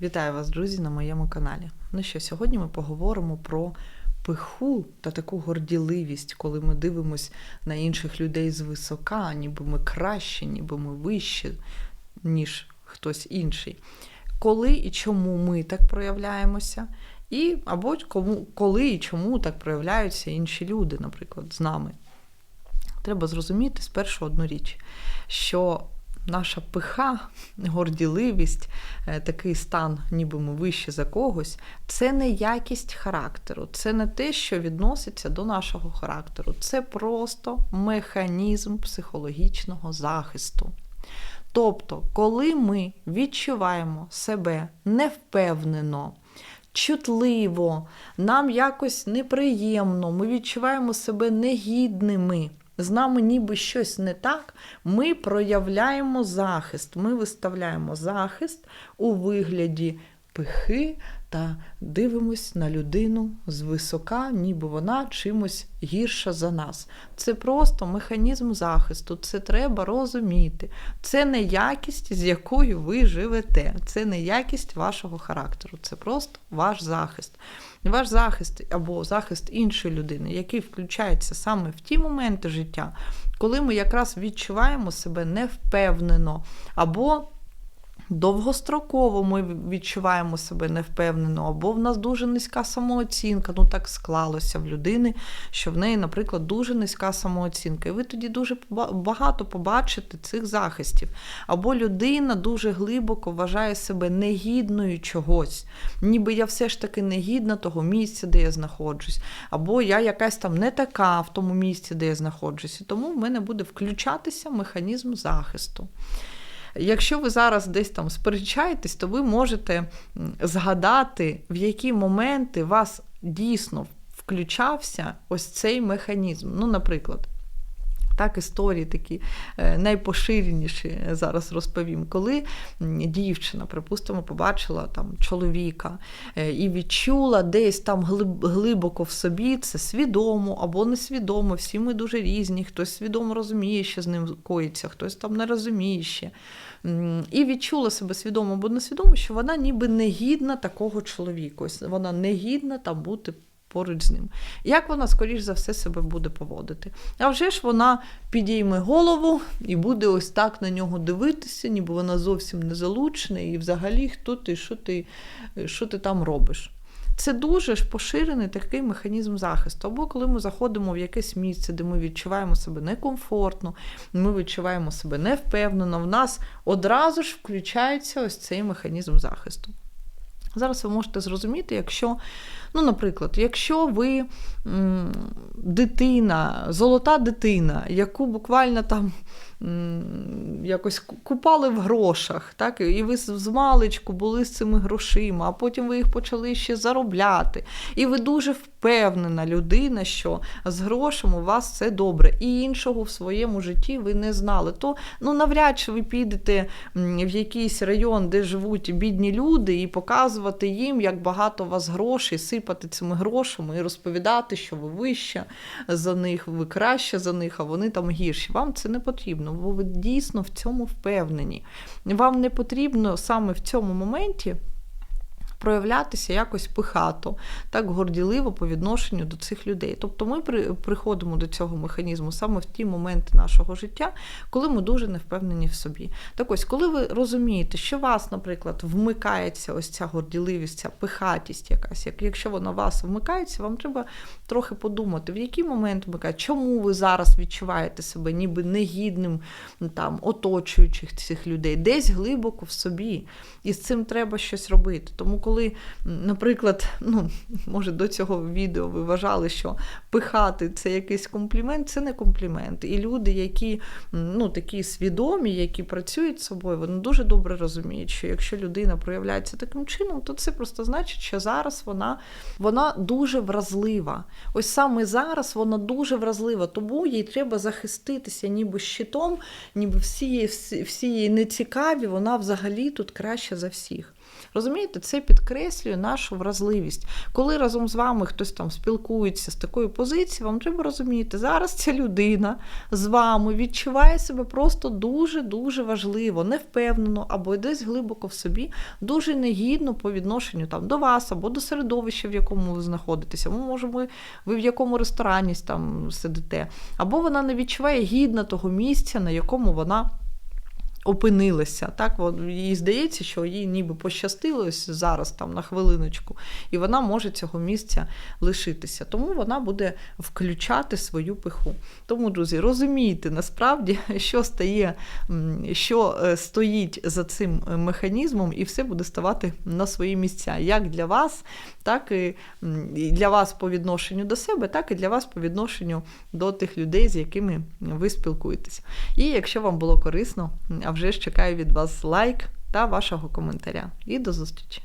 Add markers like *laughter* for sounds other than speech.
Вітаю вас, друзі, на моєму каналі. Ну що, сьогодні ми поговоримо про пиху та таку горділивість, коли ми дивимося на інших людей звисока, ніби ми краще, ніби ми вище, ніж хтось інший. Коли і чому ми так проявляємося, і або кому, коли і чому так проявляються інші люди, наприклад, з нами. Треба зрозуміти спершу одну річ, що наша пиха, горділивість, е, такий стан, ніби ми вище за когось, це не якість характеру, це не те, що відноситься до нашого характеру. Це просто механізм психологічного захисту. Тобто, коли ми відчуваємо себе невпевнено, чутливо, нам якось неприємно, ми відчуваємо себе негідними. З нами ніби щось не так, ми проявляємо захист. Ми виставляємо захист у вигляді пихи та дивимось на людину звисока, ніби вона чимось гірша за нас. Це просто механізм захисту, це треба розуміти. Це не якість, з якою ви живете, це не якість вашого характеру, це просто ваш захист. Ваш захист або захист іншої людини, який включається саме в ті моменти життя, коли ми якраз відчуваємо себе невпевнено, або довгостроково ми відчуваємо себе невпевнено, або в нас дуже низька самооцінка. Ну так склалося в людини, що в неї, наприклад, дуже низька самооцінка. І ви тоді дуже багато побачите цих захистів. Або людина дуже глибоко вважає себе негідною чогось, ніби я все ж таки негідна того місця, де я знаходжусь, або я якась там не така в тому місці, де я знаходжусь. І тому в мене буде включатися механізм захисту. Якщо ви зараз десь там сперечаєтесь, то ви можете згадати, в які моменти вас дійсно включався ось цей механізм. Ну, наприклад. Так, історії такі е, найпоширеніші зараз розповім, коли дівчина, припустимо, побачила там чоловіка е, і відчула десь там глибоко в собі це свідомо або несвідомо. Всі ми дуже різні, хтось свідомо розуміє, що з ним коїться, хтось там не розуміє ще. І відчула себе свідомо або несвідомо, що вона ніби не гідна такого чоловіка. Ось Вона не гідна там бути поруч з ним. Як вона, скоріш за все, себе буде поводити? А вже ж вона підійме голову і буде ось так на нього дивитися, ніби вона зовсім не залучена, і взагалі хто ти, що ти, що ти там робиш. Це дуже ж поширений такий механізм захисту. Або коли ми заходимо в якесь місце, де ми відчуваємо себе некомфортно, ми відчуваємо себе невпевнено, в нас одразу ж включається ось цей механізм захисту. Зараз ви можете зрозуміти, якщо, ну, наприклад, якщо ви дитина, золота дитина, яку буквально там якось купали в грошах, так? і ви з маличку були з цими грошима, а потім ви їх почали ще заробляти. І ви дуже впевнена людина, що з грошем у вас все добре, і іншого в своєму житті ви не знали. То ну, навряд чи ви підете в якийсь район, де живуть бідні люди, і показувати їм, як багато у вас грошей, сипати цими грошами і розповідати, що ви вища за них, ви краще за них, а вони там гірші. Вам це не потрібно бо ви дійсно в цьому впевнені. Вам не потрібно саме в цьому моменті проявлятися якось пихато, так горділиво по відношенню до цих людей. Тобто ми приходимо до цього механізму саме в ті моменти нашого життя, коли ми дуже не впевнені в собі. Так ось, коли ви розумієте, що вас, наприклад, вмикається ось ця горділивість, ця пихатість якась, якщо вона вас вмикається, вам треба трохи подумати, в який момент вмикає, чому ви зараз відчуваєте себе ніби негідним там, оточуючих цих людей, десь глибоко в собі. І з цим треба щось робити. Тому коли, наприклад, ну, може до цього відео ви вважали, що пихати це якийсь комплімент, це не комплімент. І люди, які ну, такі свідомі, які працюють з собою, вони дуже добре розуміють, що якщо людина проявляється таким чином, то це просто значить, що зараз вона, вона дуже вразлива. Ось саме зараз вона дуже вразлива, тому їй треба захиститися, ніби щитом, ніби всі, всі, всі їй нецікаві, вона взагалі тут краще за всіх. Розумієте, це підкреслює нашу вразливість. Коли разом з вами хтось там спілкується з такої позиції, вам треба розуміти, зараз ця людина з вами відчуває себе просто дуже-дуже важливо, невпевнено або десь глибоко в собі, дуже негідно по відношенню там до вас або до середовища, в якому ви знаходитеся. Ну, може, ви, в якому ресторані там сидите, або вона не відчуває гідно того місця, на якому вона. Опинилася, так їй здається, що їй ніби пощастило зараз там на хвилиночку, і вона може цього місця лишитися. Тому вона буде включати свою пиху. Тому, друзі, розумійте насправді, *laughs* що стає, що е, стоїть за цим механізмом, і все буде ставати на свої місця, як для вас, так і для вас по відношенню до себе, так і для вас по відношенню до тих людей, з якими ви спілкуєтеся. І якщо вам було корисно, а вже ж чекаю від вас лайк та вашого коментаря. І до зустрічі!